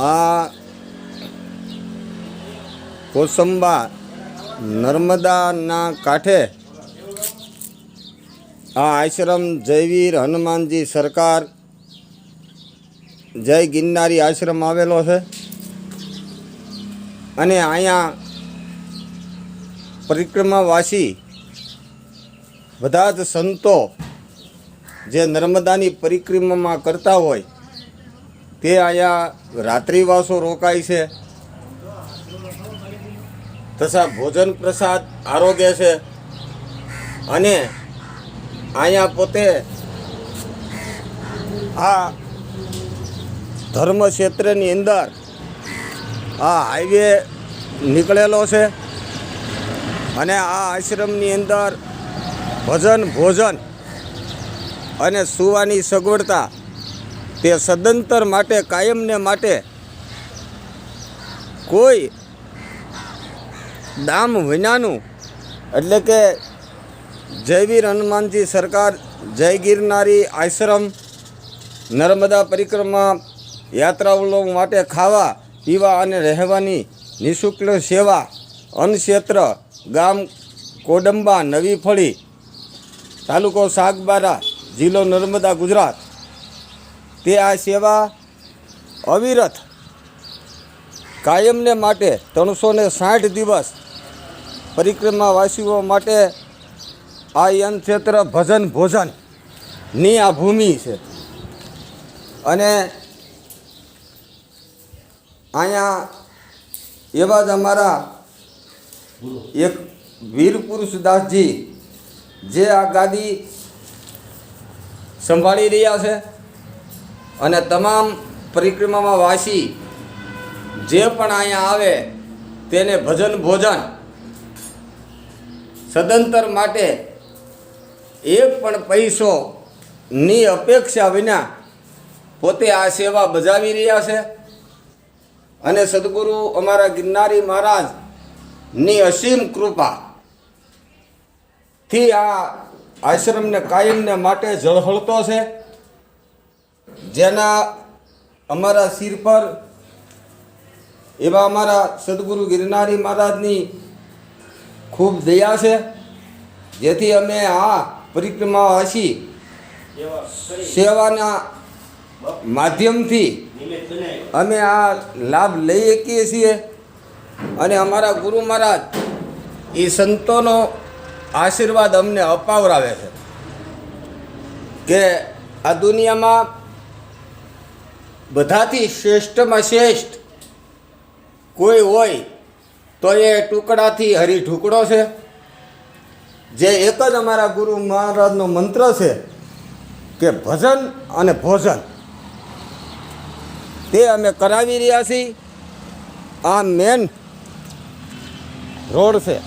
આ કોસંબા નર્મદાના કાંઠે આ આશ્રમ જયવીર હનુમાનજી સરકાર જય ગિરનારી આશ્રમ આવેલો છે. અને અહીંયા પરિક્રમાવાસી બધા જ સંતો જે નર્મદાની પરિક્રમામાં કરતા હોય તે અહીંયા રાત્રિવાસો રોકાય છે. તથા ભોજન પ્રસાદ આરોગ્ય છે. અને અહીંયા પોતે આ ધર્મ ક્ષેત્રની અંદર આ હાઈવે નીકળેલો છે. અને આ આશ્રમની અંદર ભજન ભોજન અને સુવાની સગવડતા તે સદંતર માટે, કાયમને માટે કોઈ દામ વિનાનું, એટલે કે જયવીર હનુમાનજી સરકાર જય ગિરનારી આશ્રમ, નર્મદા પરિક્રમા યાત્રાળુઓ માટે ખાવા, પીવા અને રહેવાની નિઃશુલ્ક સેવા, અન્નક્ષેત્ર, ગામ કોડંબા, નવી ફળી, તાલુકો સાગબારા, જિલ્લો નર્મદા, ગુજરાત. તે આ સેવા અવિરત કાયમને માટે ત્રણસો ને સાઠ દિવસ પરિક્રમાવાસીઓ માટે આ યન ક્ષેત્ર ભજન ભોજનની આ ભૂમિ છે. અને અહીંયા એવા જ અમારા એક વીર પુરુષદાસજી જે આ ગાદી સંભાળી રહ્યા છે. અને તમામ પરિક્રમામાં વાસી જે પણ અહીંયા આવે તેને ભજન ભોજન સદંતર માટે એક પણ પૈસોની અપેક્ષા વિના પોતે આ સેવા બજાવી રહ્યા છે. અને સદગુરુ અમારા ગિરનારી મહારાજની અસીમ કૃપા થી આ આશ્રમને કાયમને માટે ઝળહળતો છે. જેના અમારા શિર પર એવા અમારા સદગુરુ ગિરનારી મહારાજની ખૂબ દયા છે, જેથી અમે આ પરિક્રમા હસી સેવાના માધ્યમથી અમે આ લાભ લઈ શકીએ છીએ અને અમારા ગુરુ મહારાજ એ સંતોનો આશીર્વાદ અમને અપાવરાવે છે કે આ દુનિયામાં બધાથી શ્રેષ્ઠમાં શ્રેષ્ઠ. કોઈ હોય તો એ ટુકડાથી હરી ઢુકડો છે. જે એક જ અમારા ગુરુ મહારાજનો મંત્ર છે કે ભજન અને ભોજન. તે અમે કરાવી રહ્યા છીએ. આ મેન રોડ છે.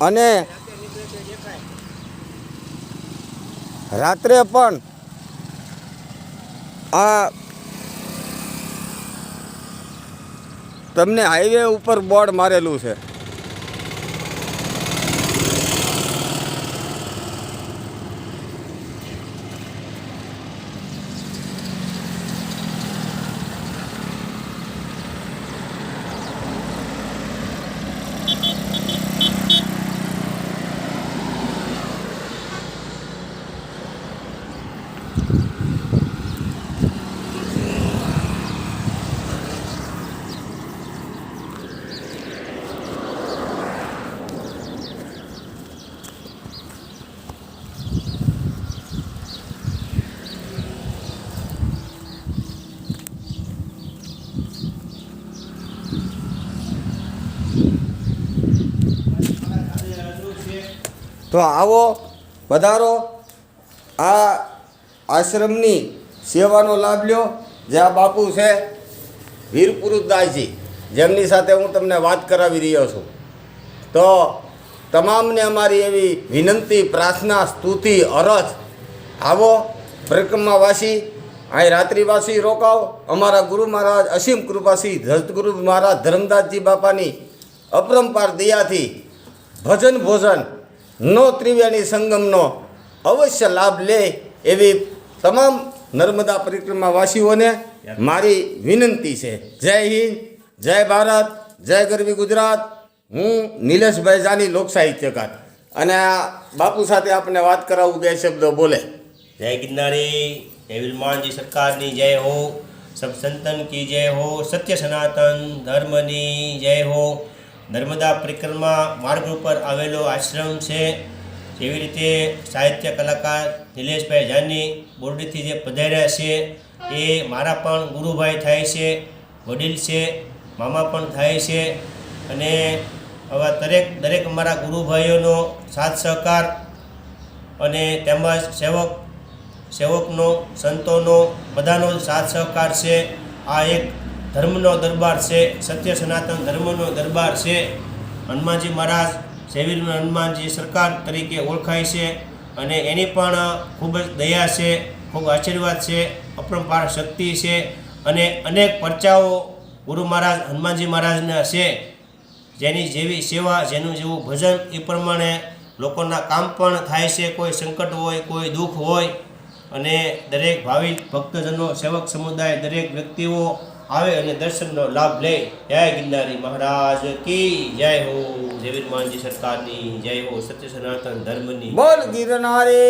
અને રાત્રે પણ આ તમને હાઈવે ઉપર બોર્ડ મારેલું છે. તો આવો વધારો. આ આશ્રમની સેવાનો લાભ લ્યો. જે આ બાપુ છે, વીર પુરુષદાસજી, જેમની સાથે હું તમને વાત કરાવી રહ્યો છું. તો તમામને અમારી એવી વિનંતી, પ્રાર્થના, સ્તુતિ, અરજ, આવો પરિક્રમાવાસી, અહીં રાત્રિવાસી રોકાવ અમારા ગુરુ મહારાજ અસીમ કૃપાસી ધરતગુરુ મહારાજ ધર્મદાસજી બાપાની અપરંપાર દયાથી ભજન ભોજન નો ત્રિવેણી સંગમનો અવશ્ય લાભ લે એવી તમામ નર્મદા પરિક્રમાવાસીઓને મારી વિનંતી છે. જય હિન્દ જય ભારત જય ગરવી ગુજરાત. હું નિલેશભાઈ જાની લોક સાહિત્યકાર. અને બાપુ સાથે આપણે વાત કરાવું બે શબ્દો બોલે. જય ગિરનારી જય વિરમાનજી સરકારની જય હો. સબ સંતન કી જય હો સત્ય સનાતન ધર્મની જય હો. નર્મદા પરિક્રમા માર્ગ ઉપર આવેલો આશ્રમ છે. જેવી રીતે સાહિત્ય કલાકાર નિલેશભાઈ જાની, બોરડીથી જે પધાર્યા છે, એ મારા પણ ગુરુભાઈ થાય છે, વડીલ છે, મામા પણ થાય છે અને આવા દરેક દરેક અમારા ગુરુભાઈઓનો સાથ સહકાર અને તેમજ સેવક, સેવકનો, સંતોનો બધાનો સાથ સહકાર છે. આ એક ધર્મનો દરબાર છે, સત્ય સનાતન ધર્મનો દરબાર છે. હનુમાનજી મહારાજ સેવીર હનુમાનજી સરકાર તરીકે ઓળખાય છે અને એની પણ ખૂબ જ દયા છે, ખૂબ આશીર્વાદ છે અપરંપાર શક્તિ છે અને અનેક પરચાઓ ગુરુ મહારાજ, હનુમાનજી મહારાજના છે. જેની જેવી સેવા, જેનું જેવું ભજન એ પ્રમાણે લોકોના કામ પણ થાય છે. કોઈ સંકટ હોય, કોઈ દુઃખ હોય અને દરેક ભાવિક ભક્તજનો, સેવક સમુદાય, દરેક વ્યક્તિઓ આવે અને દર્શનનો લાભ લે. જય ગિરનારી મહારાજ કી જય હો. જય વીરમાનજી સરકારની જય હો સત્ય સનાતન ધર્મની. બોલ ગિરનારે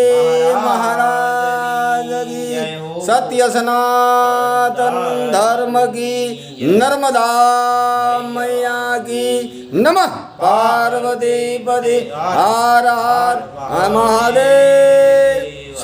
મહારાજ કી સત્ય સનાતન ધર્મ કી નર્મદા મૈયા કી નમઃ. પાર્વતી પદે હર હર મહાદેવ.